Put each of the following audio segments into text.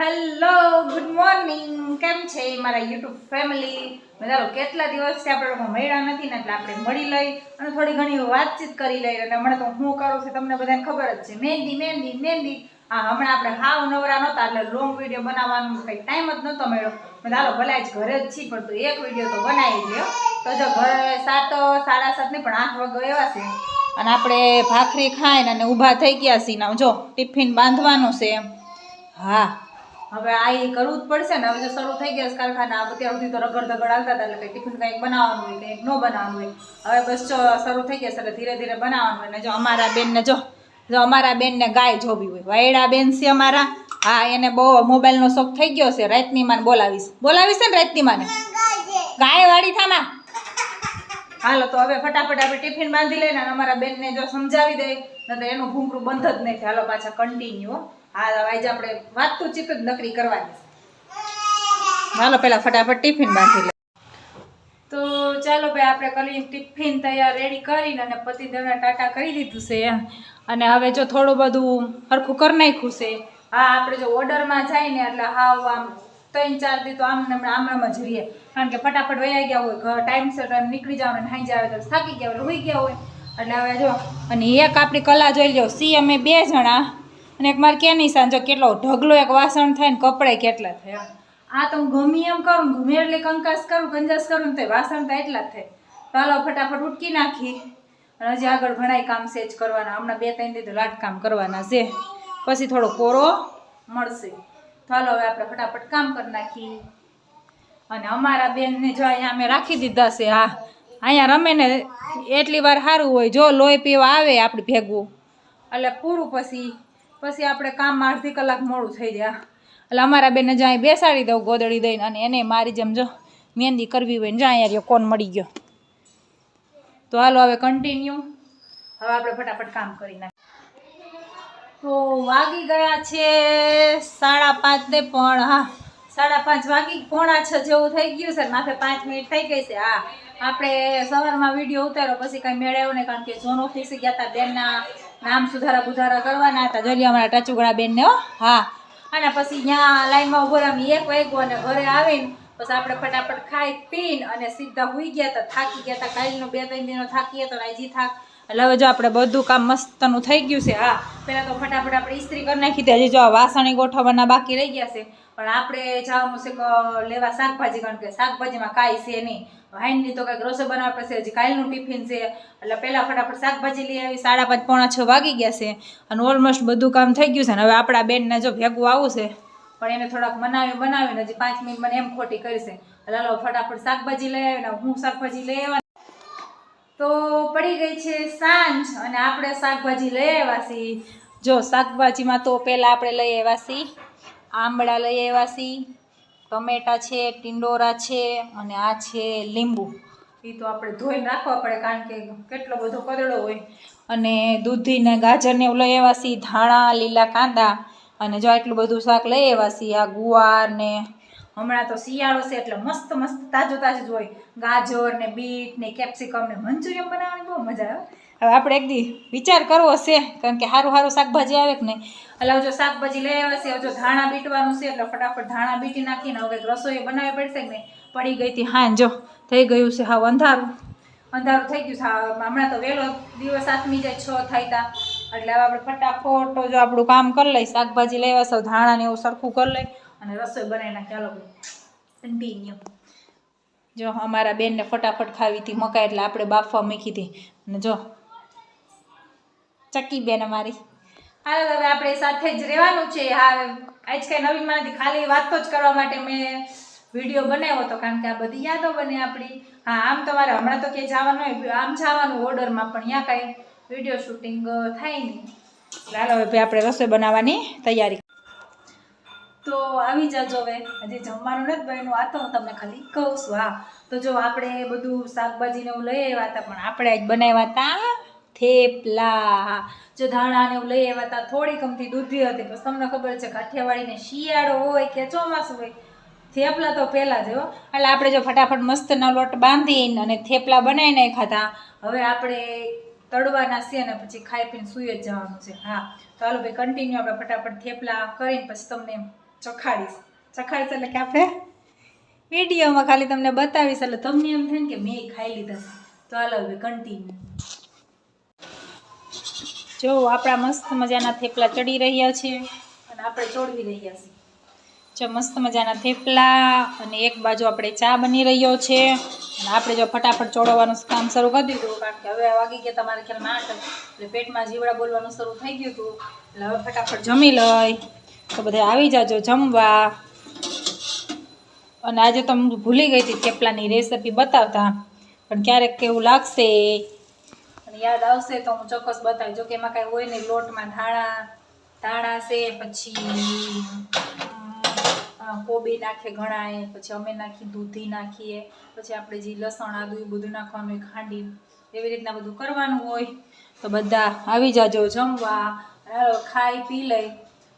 Hello good morning કેમ છે મારા યુટ્યુબ ફેમિલી બધા કેટલા દિવસથી આપણે લોકો મળ્યા નથી ને એટલે આપણે મળી લઈ અને થોડી ઘણી વાતચીત કરી લઈ. અને હમણાં તો હું કરું છું, તમને બધાને ખબર જ છે. મહેંદી મહેંદી મહેંદી. હા હમણાં આપણે હાવ નવરા નહોતા, એટલે લોંગ વીડિયો બનાવવાનો કંઈ ટાઈમ જ નહોતો મળ્યો. ચાલો ભલા જ ઘરે જ છીએ, પણ તું એક વીડિયો તો બનાવી લ્યો તો જો ઘરે સાત, સાડા સાત નહીં પણ આઠ વાગે એવા છે. અને આપણે ભાખરી ખાઈને અને ઊભા થઈ ગયા છીએ. જો, ટિફિન બાંધવાનું છે એમ. હા. હવે આ કરવું જ પડશે ને. હવે જો શરૂ થઈ ગયા કારખાના અત્યાર સુધી તો રગડ દગડ આવતા હતા. એટલે ટિફિન કંઈક બનાવવાનું હોય, કંઈક ન બનાવવાનું હોય. હવે બસ જો શરૂ થઈ ગયા એટલે ધીરે ધીરે બનાવવાનું હોય. ને જો અમારા બેનને જો જો અમારા બેનને ગાય જોવી હોય. વાયડા બેન છે અમારા. હા, એને બહુ મોબાઈલનો શોખ થઈ ગયો છે. રાતની માને બોલાવીશ બોલાવીશ ને રાતની માને ગાય વાળી થામા. હાલો, તો હવે ફટાફટ આપણે ટિફિન બાંધી લઈને અમારા બેનને જો સમજાવી દે. તો એનું ભૂંકરું બંધ જ નહીં હાલો, પાછા કન્ટિન્યુ હા આજે આપણે વાતચીત જ નકરી કરવાની. હાલો પેલા ફટાફટ ટિફિન બાંધી લે તો ચાલો ભાઈ, આપણે કરી ટિફિન તૈયાર રેડી કરીને અને પતિદેવના ટાટા કરી દીધું છે. અને હવે જો થોડું બધું હરખું કરી નાખ્યું છે હા, આપણે જો ઓર્ડરમાં જાય ને એટલે હાવ આમ ત્રણ ચાર દી તો આમ ને આમ આમ આમ જ રહીએ કારણ કે ફટાફટ વયા ગયા હોય ટાઈમ ટાઈમસર ટાઈમ નીકળી જાવ ને હાઈ જાવ તો થાકી ગયા હોય હોઈ ગયા હોય એટલે હવે જો, અને એક આપણી કલા જોઈ લો સી અમે બે જણા અને એક મારે કે નિશાન જો કેટલો ઢગલો એક વાસણ થાય ને કપડાય કેટલા થાય. આ તો હું ગમી એમ કરું ગમે એટલે કંકાસ કરું, કંજાસ કરું ને તો વાસણ તો એટલા થાય. ચાલો ફટાફટ ઉટકી નાખી. અને હજી આગળ ઘણાય કામ સેજ કરવાના. હમણાં બે ત્રણ દીધું લાટ કામ કરવાના છે. પછી થોડો કોરો મળશે. ચાલો હવે આપણે ફટાફટ કામ કરી નાખીએ. અને અમારા બેનને જો અહીંયા અમે રાખી દીધા છે, હા. અહીંયા રમે ને એટલી વાર સારું હોય. જો લોહી પીવા આવે, આપણે ભેગું. એટલે પૂરું પછી પછી આપણે કામમાં અડધી કલાક મોડું થઈ જાય. એટલે અમારા બેને જ્યાં બેસાડી દઉં, ગોદડી દઈને અને એને મારી જેમ જો મહેંદી કરવી હોય ને જ્યાં યાર કોણ મળી ગયો. તો હાલો હવે કન્ટિન્યુ હવે આપણે ફટાફટ કામ કરી નાખીએ. તો વાગી ગયા છે સાડા પાંચ ને પણ. હા, સાડા પાંચ વાગી પોણા છ જેવું થઈ ગયું છે માથે પાંચ મિનિટ થઈ ગઈ છે. હા, આપણે સવારમાં વીડિયો ઉતાર્યો, પછી કાંઈ મેળવ્યો ને કારણ કે ઝોન ઓફિસે ગયા હતા બેનના નામ સુધારા બુધારા કરવાના હતા. જોઈ અમારા ટચુગડા બેનને, હો. અને પછી ત્યાં લાઈનમાં ઊભો રહી એક વાગ્યો અને ઘરે આવીને પછી આપણે ફટાફટ ખાઈ, પીને અને સીધા હુઈ ગયા હતા. થાકી ગયા હતા. કાલનો બે, ત્રણ દિનો થાકી હતો. હજી થાક. એટલે હવે જો આપણે બધું કામ મસ્તનું થઈ ગયું છે. હા. પહેલાં તો ફટાફટ આપણે ઇસ્ત્રી કરી નાખી હતી. હજી જો વાસણી ગોઠવવાના બાકી રહી ગયા છે. પણ આપણે જવાનું છે લેવા શાકભાજી. કારણ કે શાકભાજીમાં કાંઈ છે નહીં. વાઈનની તો કંઈક રસોઈ બનાવવા પડશે, હજી કાલનું ટિફિન છે. એટલે પહેલાં ફટાફટ શાકભાજી લઈ આવી, સાડા પાંચ, પોણા છ વાગી ગયા છે. અને ઓલમોસ્ટ બધું કામ થઈ ગયું છે ને, હવે આપણા બેનને જો ભેગું આવું છે, પણ એને થોડાક બનાવી બનાવીને હજી પાંચ મિનિટ મને એમ ખોટી કરશે એટલે હાલો, ફટાફટ શાકભાજી લઈ આવીને હું શાકભાજી લઈ આવ્યા તો પડી ગઈ છે સાંજ અને આપણે શાકભાજી લઈ આવ્યા છીએ. જો શાકભાજીમાં તો પહેલાં આપણે લઈ આવ્યા છીએ, આંબળા લઈ આવ્યા છીએ ટમેટા છે ટિંડોરા છે અને આ છે લીંબુ. એ તો આપણે ધોઈને રાખવા પડે કારણ કે કેટલો બધો કરડો હોય. અને દૂધીને ગાજરને એવું લઈ આવ્યા છીએ ધાણા લીલા કાંદા અને જો એટલું બધું શાક લઈ આવ્યા છીએ આ ગુવાર ને હમણાં તો શિયાળો છે એટલે મસ્ત મસ્ત તાજું તાજું જ હોય. ગાજર ને બીટ ને કેપ્સિકમ ને મંચુરિયમ બનાવવાની બહુ મજા આવે. હવે આપણે એક દી વિચાર કરવો છે કારણ કે સારું સારું શાકભાજી આવે કે નહીં? એટલે જો શાકભાજી લઈ આવ્યા છે જો ધાણા બીટવાનું છે એટલે ફટાફટ ધાણા બીટી નાખીને હવે રસોઈ બનાવવી પડશે કે નહીં? પડી ગઈ હતી હા જો થઈ ગયું છે હાવ અંધારું. અંધારું થઈ ગયું છે હા, હમણાં તો વહેલો દિવસ આથમી જાય છ થાય તા. એટલે હવે આપણે ફટાફટ જો આપણું કામ કરી લઈ શાકભાજી લઈ સૌ ધાણા ને એવું સરખું કરી લઈ અને રસોઈ બનાવી નાખી. ચાલો કન્ટિન્યુ જો અમારા બેનને ફટાફટ ખાવી હતી મકાઈ એટલે આપણે બાફવા મૂકી હતી. અને જો ચક્કી બેન અમારી. હાલો હવે આપણે સાથે જ રહેવાનું છે. હા, આજ કાંઈ નવી નથી ખાલી વાતો જ કરવા માટે મેં વીડિયો બનાવ્યો હતો, કારણ કે આ બધી યાદો બને આપણી. હા, આમ તમારે હમણાં તો ક્યાંય જવાનું હોય, આમ જવાનું ઓર્ડરમાં, પણ ત્યાં કાંઈ વીડિયો શૂટિંગ થાય નહીં. ચાલો હવે આપણે રસોઈ બનાવવાની તૈયારી. તો આવી જાજો હવે. હજી જમવાનું નથી બન્યું આ તો હું તમને ખાલી કહું છું. હા, તો જો આપણે બધું શાકભાજી ને એવું લઈ આવ્યા હતા, પણ આપણે આજ બનાવ્યા હતા થેપલા. જો ધાણાને એવું લઈ આવ્યા હતા થોડી કમથી દૂધી હતી. બસ તમને ખબર છે કાઠિયાવાડીને શિયાળો હોય કે ચોમાસું હોય, થેપલા તો પહેલાં જ એટલે આપણે જો ફટાફટ મસ્તના લોટ બાંધીને અને થેપલા બનાવીને ખાતા હવે આપણે તળવાના છે અને પછી ખાઈ પીને સૂઈ જ જવાનું છે. હા. તો હાલો ભાઈ કન્ટિન્યુ આપણે ફટાફટ થેપલા કરીને પછી તમને ચખાડીશ. ચખાડીશ એટલે કે આપણે વિડીયોમાં ખાલી તમને બતાવીશ, એટલે તમને એમ થાય કે મેં ખાઈ લીધા તો હાલો હવે કન્ટિન્યુ જો આપણા મસ્ત મજાના થેપલા ચડી રહ્યા છે. અને આપણે ચોડવી રહ્યા છીએ. જો મસ્ત મજાના થેપલા અને એક બાજુ આપણે ચા બની રહ્યો છે. અને આપણે જો ફટાફટ ચોડવાનું કામ શરૂ કરી દીધું કારણ કે હવે વાગી ગયા તમારે ખ્યાલમાં આઠ. એટલે પેટમાં જીવડા બોલવાનું શરૂ થઈ ગયું હતું. એટલે હવે ફટાફટ જમી લઈ. તો બધા આવી જાજો જમવા. અને આજે તો હું ભૂલી ગઈ હતી થેપલાની રેસીપી બતાવતા. પણ ક્યારેક કેવું લાગશે અને યાદ આવશે તો હું ચોક્કસ બતાવી જો કે એમાં કાંઈ હોય નહીં, લોટમાં ધાણા ધાણા છે, પછી કોબી નાખે ઘણાએ, પછી અમે નાખી દૂધી નાખીએ, પછી આપણે જે લસણ, આદુ એ બધું નાખવાનું હોય ખાંડી, એવી રીતના બધું કરવાનું હોય, તો બધા આવી જાજો જમવા. ખાઈ પી લઈ.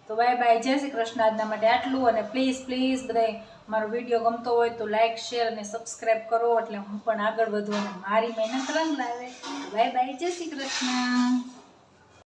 તો બાય બાય, જય શ્રી કૃષ્ણ. આજના માટે આટલું અને પ્લીઝ પ્લીઝ બધાય, મારો વીડિયો ગમતો હોય તો લાઇક શેર અને સબસ્ક્રાઈબ કરો. એટલે હું પણ આગળ વધું અને મારી મહેનત રંગ લાવે. બાય બાય, જય શ્રી કૃષ્ણ.